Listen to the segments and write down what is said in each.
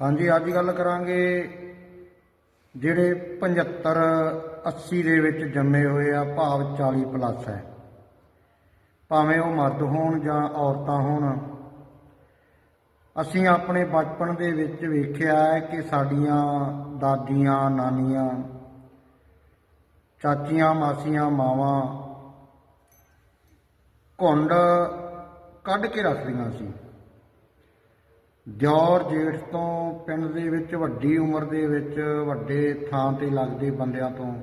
ਹਾਂਜੀ, ਅੱਜ ਗੱਲ ਕਰਾਂਗੇ ਜਿਹੜੇ 75 80 ਦੇ ਵਿੱਚ ਜੰਮੇ ਹੋਏ ਆ, ਭਾਵ 40 ਪਲੱਸ ਹੈ। ਭਾਵੇਂ ਉਹ ਮਰਦ ਹੋਣ ਜਾਂ ਔਰਤਾਂ ਹੋਣ, ਅਸੀਂ ਆਪਣੇ ਬਚਪਨ ਦੇ ਵਿੱਚ ਵੇਖਿਆ ਹੈ ਕਿ ਸਾਡੀਆਂ ਦਾਦੀਆਂ, ਨਾਨੀਆਂ, ਚਾਚੀਆਂ, ਮਾਸੀਆਂ, ਮਾਵਾਂ ਘੁੰਡ ਕੱਢ ਕੇ ਰੱਖਦੀਆਂ ਸੀ। ਦਿਓਰ ਜੇਠ ਤੋਂ ਪਿੰਡ ਦੇ ਵਿੱਚ, ਵੱਡੀ ਉਮਰ ਦੇ ਵਿੱਚ, ਵੱਡੇ ਥਾਂ ਤੇ ਲੱਗਦੇ ਬੰਦਿਆਂ ਤੋਂ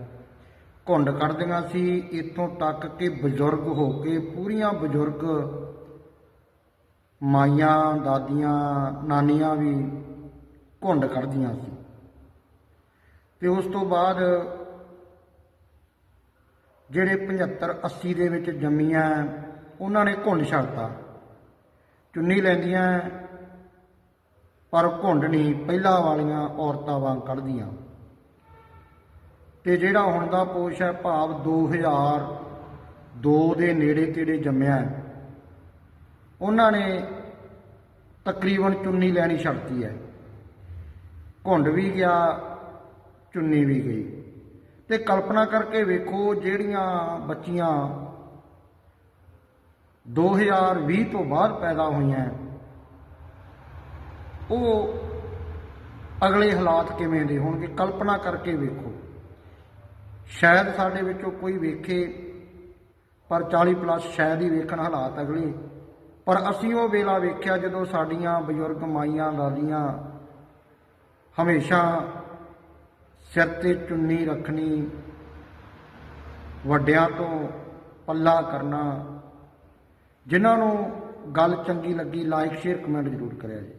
ਘੁੰਡ ਕੱਢਦੀਆਂ ਸੀ। ਇੱਥੋਂ ਤੱਕ ਕਿ ਬਜ਼ੁਰਗ ਹੋ ਕੇ ਪੂਰੀਆਂ ਬਜ਼ੁਰਗ ਮਾਈਆਂ, ਦਾਦੀਆਂ, ਨਾਨੀਆਂ ਵੀ ਘੁੰਡ ਕੱਢਦੀਆਂ ਸੀ। ਤੇ ਉਸ ਤੋਂ ਬਾਅਦ ਜਿਹੜੇ 75 80 ਦੇ ਵਿੱਚ ਜੰਮੀਆਂ, ਉਹਨਾਂ ਨੇ ਘੁੰਡ ਛੱਡਤਾ। ਚੁੰਨੀ ਲੈਂਦੀਆਂ ਪਰ ਘੁੰਡ ਨਹੀਂ, ਪਹਿਲਾਂ ਵਾਲੀਆਂ ਔਰਤਾਂ ਵਾਂਗ ਕੱਢਦੀਆਂ। ਤੇ ਜਿਹੜਾ ਹੁਣ ਦਾ ਪੋਸ਼ ਹੈ, ਭਾਵ 2002 ਦੇ ਨੇੜੇ ਤੇੜੇ ਜੰਮਿਆ ਉਹਨਾਂ ਨੇ ਤਕਰੀਬਨ ਚੁੰਨੀ ਲੈਣੀ ਛੱਡਤੀ ਹੈ। ਘੁੰਡ ਵੀ ਗਿਆ, ਚੁੰਨੀ ਵੀ ਗਈ। ਤੇ ਕਲਪਨਾ ਕਰਕੇ ਵੇਖੋ, ਜਿਹੜੀਆਂ ਬੱਚੀਆਂ 2020 ਤੋਂ ਬਾਅਦ ਪੈਦਾ ਹੋਈਆਂ ਉਹ ਅਗਲੇ ਹਾਲਾਤ ਕਿਵੇਂ ਦੇ ਹੋਣਗੇ, ਕਲਪਨਾ ਕਰਕੇ ਵੇਖੋ। ਸ਼ਾਇਦ ਸਾਡੇ ਵਿੱਚੋਂ ਕੋਈ ਵੇਖੇ, ਪਰ 40 ਪਲੱਸ ਸ਼ਾਇਦ ਹੀ ਵੇਖਣ ਹਾਲਾਤ ਅਗਲੇ। ਪਰ ਅਸੀਂ ਉਹ ਵੇਲਾ ਵੇਖਿਆ ਜਦੋਂ ਸਾਡੀਆਂ ਬਜ਼ੁਰਗ ਮਾਈਆਂ ਦਾਦੀਆਂ ਹਮੇਸ਼ਾ ਸਿਰ ਤੇ ਚੁੰਨੀ ਰੱਖਣੀ, ਵੱਡਿਆਂ ਤੋਂ ਪੱਲਾ ਕਰਨਾ, ਜਿਨ੍ਹਾਂ ਨੂੰ ਗੱਲ ਚੰਗੀ ਲੱਗੀ ਲਾਈਕ ਸ਼ੇਅਰ ਕਮੈਂਟ ਜ਼ਰੂਰ ਕਰਿਆ ਜੀ।